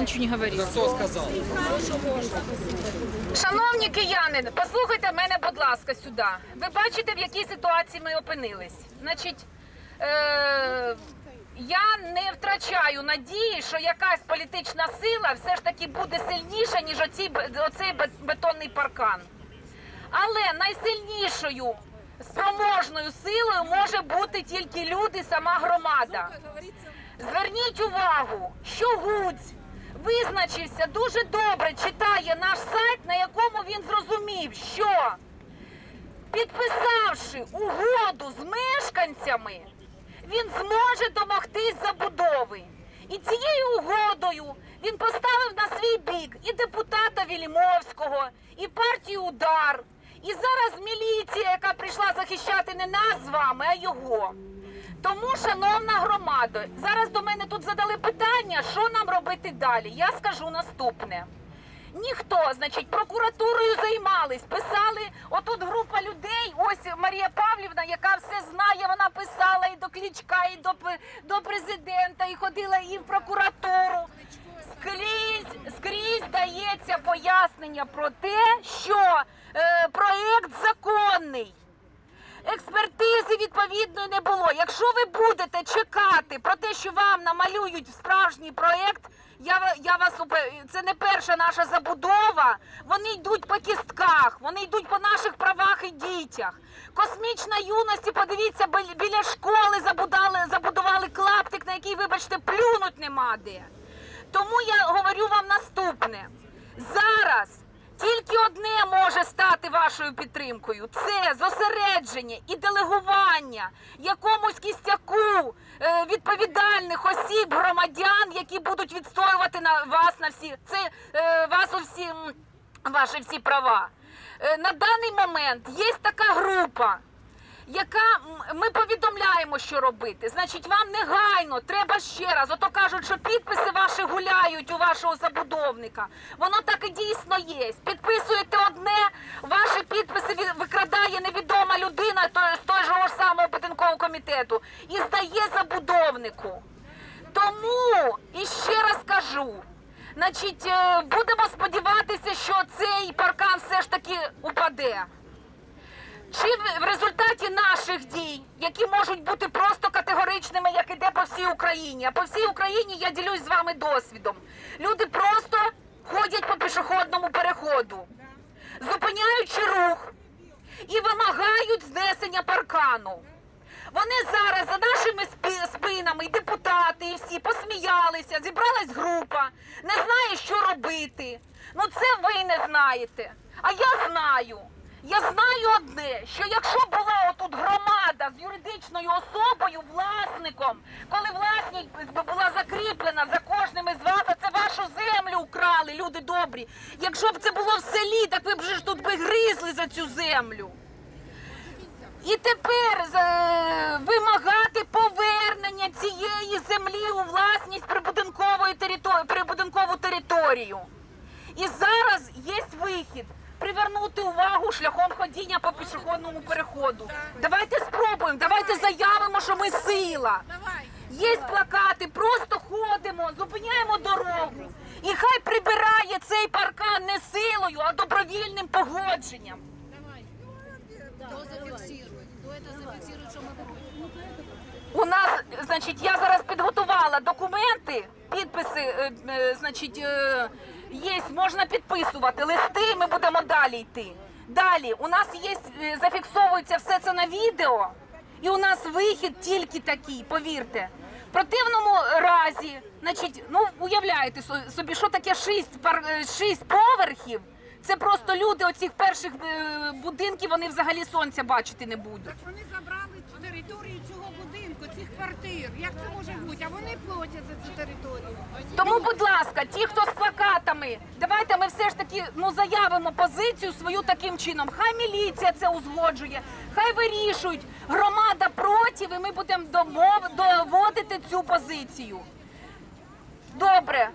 ничего не говорила. Кто сказал? Шановні кияни, послухайте мене, будь ласка, сюди. Ви бачите, в якій ситуації ми опинились. Значить, е- я не втрачаю надії, що якась політична сила все ж таки буде сильніша, ніж оці, оцей бетонний паркан. Але найсильнішою спроможною силою може бути тільки люди, сама громада. Зверніть увагу, що Гуць визначився дуже добре, читає наш сайт, на якому він зрозумів, що підписавши угоду з мешканцями, він зможе домогтись забудови. І цією угодою він поставив на свій бік і депутата Вілімовського, і партію Удар. І зараз міліція, яка прийшла захищати не нас з вами, а його. Тому, шановна громада, зараз до мене тут задали питання, що нам робити далі. Я скажу наступне. Ніхто, значить, прокуратурою займались, писали. Отут група людей. Ось Марія Павлівна, яка все знає, вона писала і до Клічка, і до, до президента, і ходила і в прокуратуру. Скрізь, скрізь дається пояснення про те, що е, проєкт законний. Експертизи відповідної не було. Якщо ви будете чекати про те, що вам намалюють справжній проєкт, я, я вас це не перша наша забудова. Вони йдуть по кістках, вони йдуть по наших правах і дітях. Космічна юності, подивіться, бі- біля школи забудали, забудували клаптик, на який, вибачте, плюнуть нема де. Тому я говорю вам наступне. Зараз тільки одне може стати вашою підтримкою: це зосередження і делегування якомусь кістяку е, відповідальних осіб, громадян, які будуть відстоювати на вас на всі це е, вас у всі ваші всі права. Е, на даний момент є така група яка ми повідомляємо, що робити. Значить, вам негайно треба ще раз. Ото кажуть, що підписи ваші гуляють у вашого забудовника. Воно так і дійсно є. Підписуєте одне, ваші підписи викрадає невідома людина з того ж самого будинкового комітету і здає забудовнику. Тому і ще раз кажу. Значить, е, будемо сподіватися, що цей паркан все ж таки упаде. Чи в- в результаті наших дій, які можуть бути просто категоричними, як іде по всій Україні, а по всій Україні я ділюсь з вами досвідом. Люди просто ходять по пішохідному переходу, зупиняючи рух і вимагають знесення паркану. Вони зараз за нашими спинами, і депутати, і всі посміялися, зібралась група, не знає, що робити. Ну це ви не знаєте. А я знаю. Я знаю одне, що якщо була отут громада з юридичною особою, власником, коли власність була закріплена за кожним із вас, а це вашу землю украли, люди добрі. Якщо б це було в селі, так ви б ж тут би гризли за цю землю. І тепер е, вимагати повернення цієї землі у власність прибудинкової території, прибудинкову територію. І зараз є вихід увагу шляхом ходіння по пішохідному переходу. Давайте спробуємо, давайте заявимо, що ми сила. Є плакати, просто ходимо, зупиняємо дорогу. І хай прибирає цей паркан не силою, а добровільним погодженням. Мы против? У нас, значить, я зараз підготувала документи, підписи, е, е, значить, е, є, можна підписувати листи, ми будемо далі йти. Далі, у нас є, е, зафіксовується все це на відео, і у нас вихід тільки такий, повірте. В противному разі, значить, ну уявляєте со- собі, що таке шість, пар- е, шість поверхів. Це просто люди оцих перших е, будинків, вони взагалі сонця бачити не будуть. Вони забрали територію цього будинку, цих квартир. Як це може бути? А вони платять за цю територію. Тому, будь ласка, ті, хто з плакатами, давайте ми все ж таки ну заявимо позицію свою таким чином. Хай міліція це узгоджує, хай вирішують. Громада проти, і ми будемо домов... доводити цю позицію. Добре,